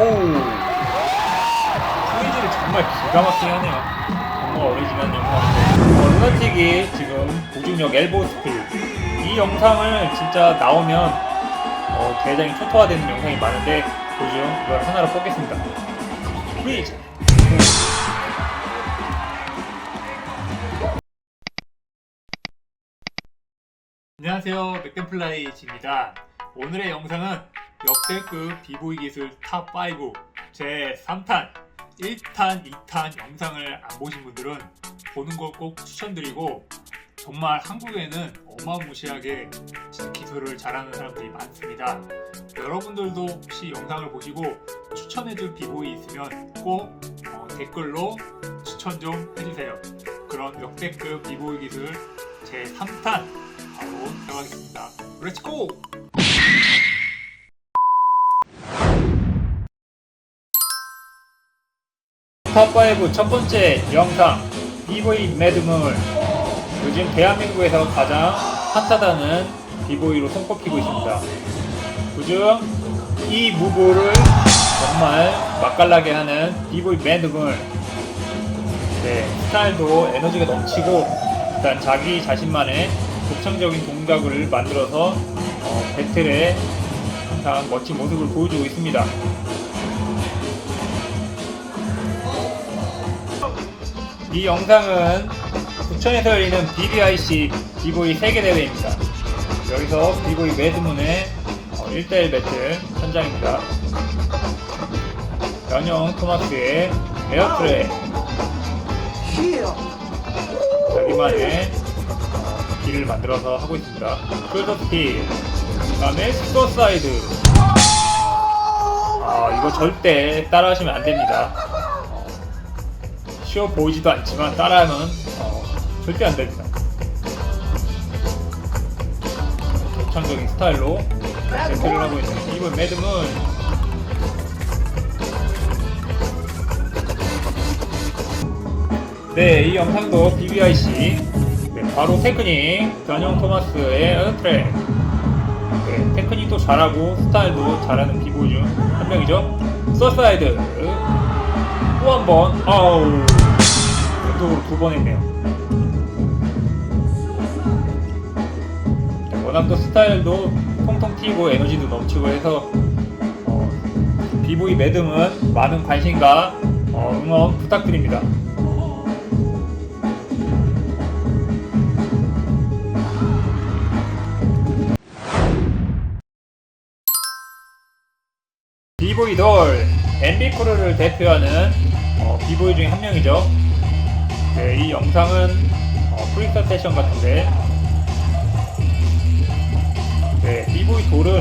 오우. 프리즈를 정말 기가 막히게 하네요. 정말 오리지널 영상인데. 어, 루나틱이 지금 보중력 엘보 스킬. 이 영상을 진짜 나오면 어, 굉장히 초토화되는 영상이 많은데 그중 이걸 하나로 뽑겠습니다. 프리즈. 안녕하세요 맥댐플라이즈입니다 오늘의 영상은 역대급 비보이 기술 탑5 제 3탄 1탄, 2탄 영상을 안 보신 분들은 보는 걸 꼭 추천드리고 정말 한국에는 어마무시하게 기술을 잘하는 사람들이 많습니다 여러분들도 혹시 영상을 보시고 추천해줄 비보이 있으면 꼭 어, 댓글로 추천 좀 해주세요 그런 역대급 비보이 기술 제 3탄 바로 들어가겠습니다. 렛츠고! 탑5 첫 번째 영상 비보이 매드물 요즘 대한민국에서 가장 핫하다는 비보이로 손꼽히고 있습니다. 그중 이 무브를 정말 맛깔나게 하는 비보이 매드물 네, 스타일도 에너지가 넘치고 일단 자기 자신만의 독창적인 동작을 만들어서 어, 배틀에 항상 멋진 모습을 보여주고 있습니다. 이 영상은 부천에서 열리는 BBIC 비보이 세계대회입니다. 여기서 비보이 매드문의 어, 1대1 배틀 현장입니다. 변형 토마스의 에어트레 자기만의 길을 만들어서 하고 있습니다. 숄더스틱, 그 다음에 스토사이드. 아, 이거 절대 따라하시면 안 됩니다. 어, 쉬워 보이지도 않지만 따라하면 어, 절대 안 됩니다. 독창적인 스타일로 배틀을 하고 있는 이번 매드문 네, 이 영상도 BBIC 네, 바로 테크닉 변형 토마스의 어트랙. 네, 테크닉도 잘하고 스타일도 잘하는 비보이 중한 명이죠. 서사이드. 또 한 번. 아우 연속으로 두 번 했네요 네, 워낙 또 스타일도 통통 튀고 에너지도 넘치고 해서 어, 비보이 매듭은 많은 관심과 어, 응원 부탁드립니다 비보이 돌 엠비크루를 대표하는 어, 비보이 중에 한 명이죠. 네, 이 영상은 어, 프리스타 세션 같은데. 네, 비보이 돌은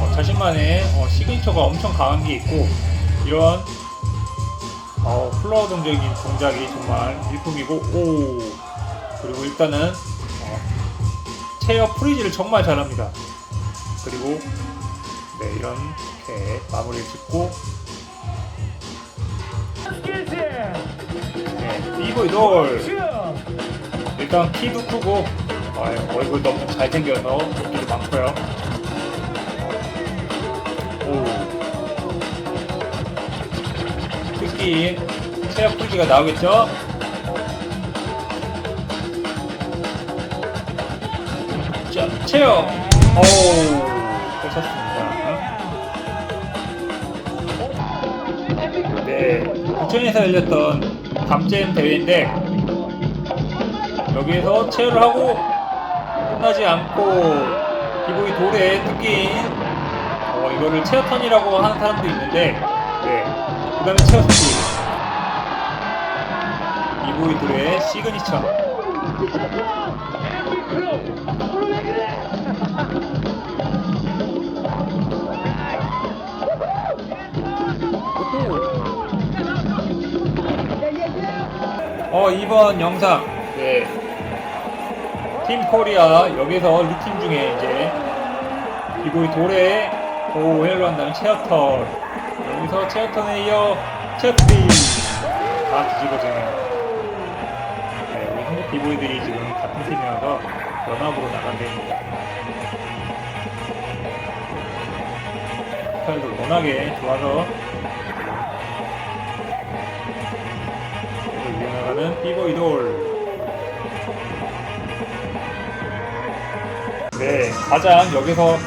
어, 자신만의 어, 시그니처가 엄청 강한 게 있고 이런 어, 플로어 동적인 동작이 정말 일품이고 오! 그리고 일단은 어, 체어 프리즈를 정말 잘합니다. 그리고 네, 이렇게 마무리를 짓고. 네, 이보이 돌 일단 키도 크고 어, 얼굴도 엄청 잘생겨서 인기도 많고요. 오. 특히 체력 풀기가 나오겠죠? 자, 체력. 오우 뺏었습니다. 네, 부천에서 열렸던 밤잼 대회인데 여기에서 체어를 하고 끝나지 않고 기보이 돌에 뜯긴 어, 이거를 체어턴이라고 하는 사람도 있는데 네, 그 다음에 체어 스틱 기보이 돌의 시그니처 어 이번 영상. 네. 팀 코리아 여기서 리팀 중에 이제 비보이 돌에 오헬로 한다는 체어턴 여기서 체어턴에 이어 체어트리. 다 뒤집어지네요 네, 우리 한국 비보이들이 지금 같은 팀이어서 연합으로 나간답니다 스타일도 워낙에 좋아서 나가는 비보이 돌. 네, 가장 여기서 어,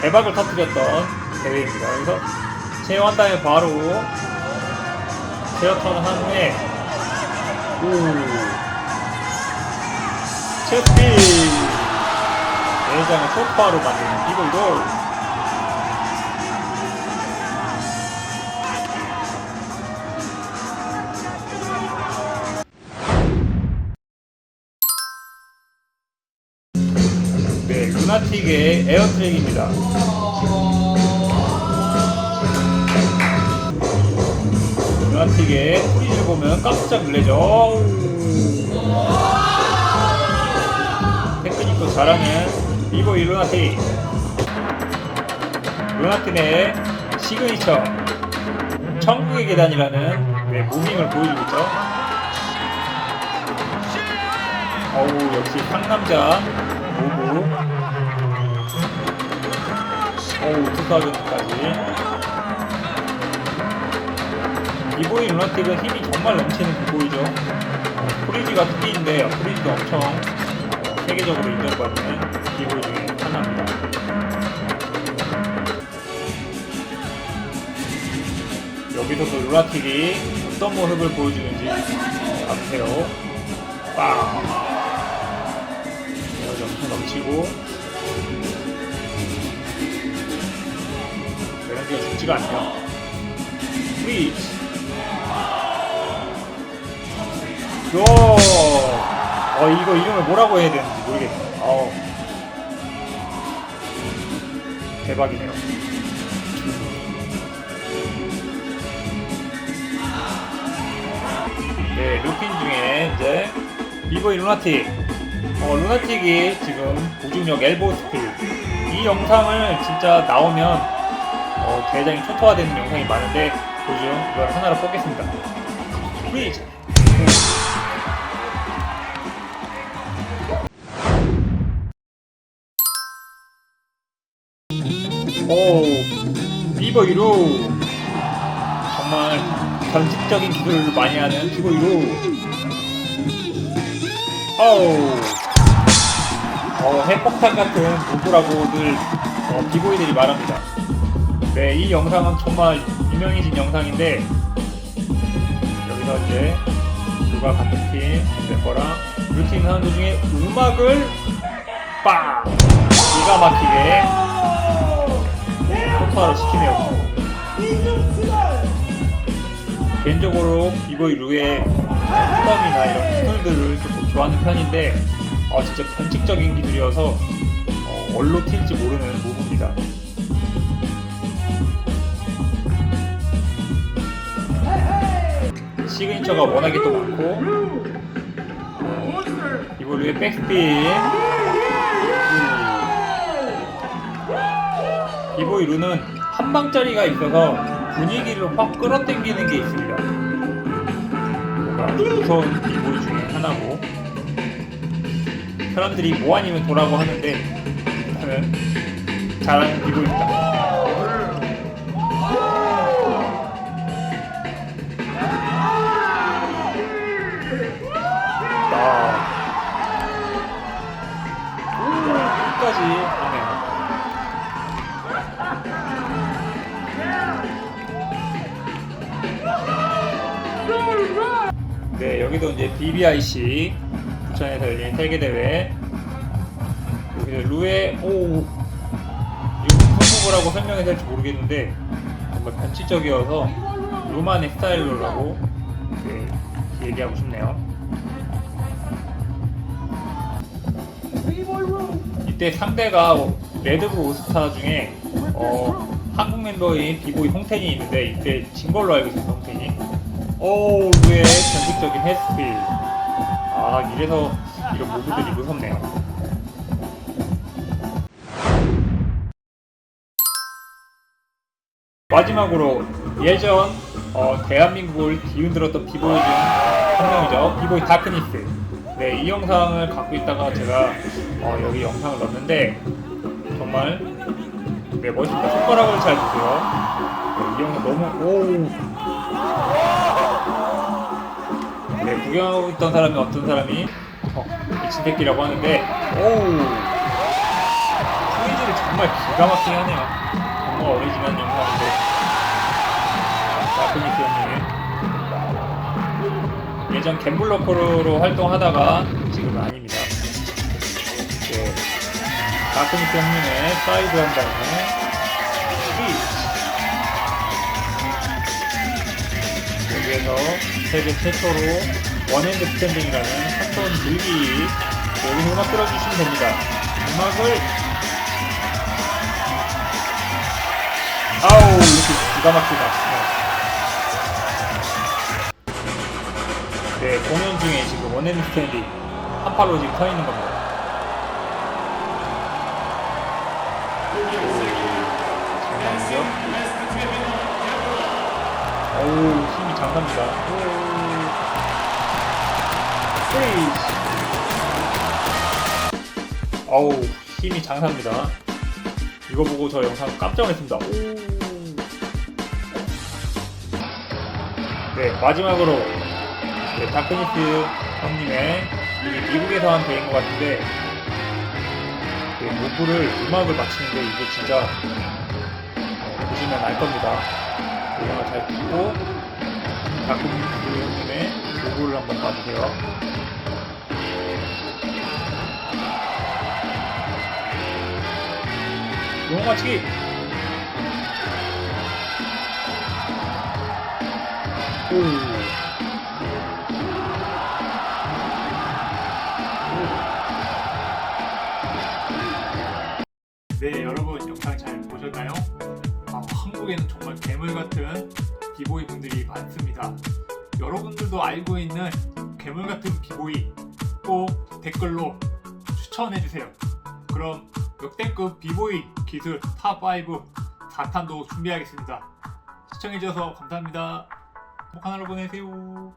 대박을 터뜨렸던 대회입니다. 그래서 체어한 다음에 바로 체어 턴을 한 후에 오 체스피 내장을 소파로 만드는 비보이 돌. 에어트랙입니다. 루나틱의 프리즈를 보면 깜짝 놀래죠. 테크닉도 잘하는 비보이 루나틱. 루나틱의 시그니처 천국의 계단이라는 네, 무빙을 보여주고 있죠. 어우 역시 상남자 오구 어우 투사전까지. 비보이 루나틱은 힘이 정말 넘치는 비보이죠? 어, 프리지가 특기인데 프리지도 엄청 어, 세계적으로 인정받는 비보이 중에 하나입니다. 여기서도 루나틱이 어떤 모습을 보여주는지 봐주세요. 빵! 에너지 엄청 넘치고 에너지가 죽지가 않네요. 프리즈 요! 어 이거 이름을 뭐라고 해야 되는지 모르겠네. 어 대박이네요. 네 루핀 중에 이제 비보이 루나틱. 어, 루나틱이 지금 고중력 엘보 스킬 이 영상을 진짜 나오면 어, 굉장히 초토화되는 영상이 많은데 그중 이걸 하나로 뽑겠습니다. 프리즈! 오 비버 이루 정말 변칙적인 기술을 많이 하는 비버 이루 어우 어, 핵폭탄 같은 도구라고들 어, 비보이들이 말합니다. 네, 이 영상은 정말 유명해진 영상인데 여기서 이제 누가 같은 팀 멤버랑 루틴 하는 도중에 음악을 빵 기가 막히게 소파를 시키네요. 개인적으로 비보이 루의 흑덤이나 이런 기술들을 좀 좋아하는 편인데 어, 진짜 변칙적인 기술이어서 어, 얼로 튈지 모르는 무브입니다. 시그니처가 워낙에 또 많고. 어, 이볼루의 백스핀. 비보이 루는 한 방짜리가 있어서 분위기를 확 끌어당기는 게 있습니다. 무서운 비보이 중에 하나고. 사람들이 뭐 아니면 도라고 하는데 저는 잘하는 비보입니다. BBIC 부천에서 열린 세계대회 여기서 루에 오 부분라고 설명해야 될지 모르겠는데 정말 변칙적이어서 루만의 스타일로라고 얘기하고 싶네요. 이때 상대가 레드불 오스타 중에 어, 한국 멤버인 비보이 홍텐이 있는데 이때 진 걸로 알고 있어요 홍텐이 오 루의 전국적인 헤스필. 아 이래서 이런 모브들이 무섭네요. 마지막으로 예전 어, 대한민국을 뒤흔들었던 비보이 중한 명이죠. 비보이 다크니스. 네, 이 영상을 갖고 있다가 제가 어, 여기 영상을 넣었는데 정말 네, 멋있다. 손가락을 잘 보세요. 네, 이 형은 너무, 오 구경하고 있던 사람이 어떤 사람이, 어, 미친 새끼라고 하는데, 오우. 스위즈를 정말 기가 막히게 하네요. 정말 오리지널 영상인데. 마크니트 형님. 예전 갬블러커로 활동하다가 지금은 아닙니다. 네. 마크니트 형님의 사이드 한 다음에. 여기에서 세계 최초로 원핸드 스탠딩이라는 한손 들기 여기 음악 들어주시면 됩니다. 음악을 아우 이렇게 기가 막히다. 네. 네, 공연 중에 지금 원핸드 스탠딩 한 팔로 지금 서 있는 겁니다. 잠깐만요. 어우 힘이 장갑니다. 프리즈. 어우 힘이 장사입니다. 이거 보고 저 영상 깜짝 놀랐습니다. 오. 네 마지막으로 네, 다크니스 형님의 이게 미국에서 한 대회인 것 같은데 네, 무브를 음악을 맞추는데 이게 진짜 어, 보시면 알 겁니다. 음악을 잘 듣고 다크니스 형님의 무브를 한번 봐주세요. 용어 맞추기! 오. 네, 여러분 영상 잘 보셨나요? 아, 한국에는 정말 괴물 같은 비보이 분들이 많습니다. 여러분들도 알고 있는 괴물 같은 비보이 꼭 댓글로 추천해 주세요. 그럼 역대급 비보이 기술 탑5 4탄도 준비하겠습니다. 시청해주셔서 감사합니다. 행복한 하루 보내세요.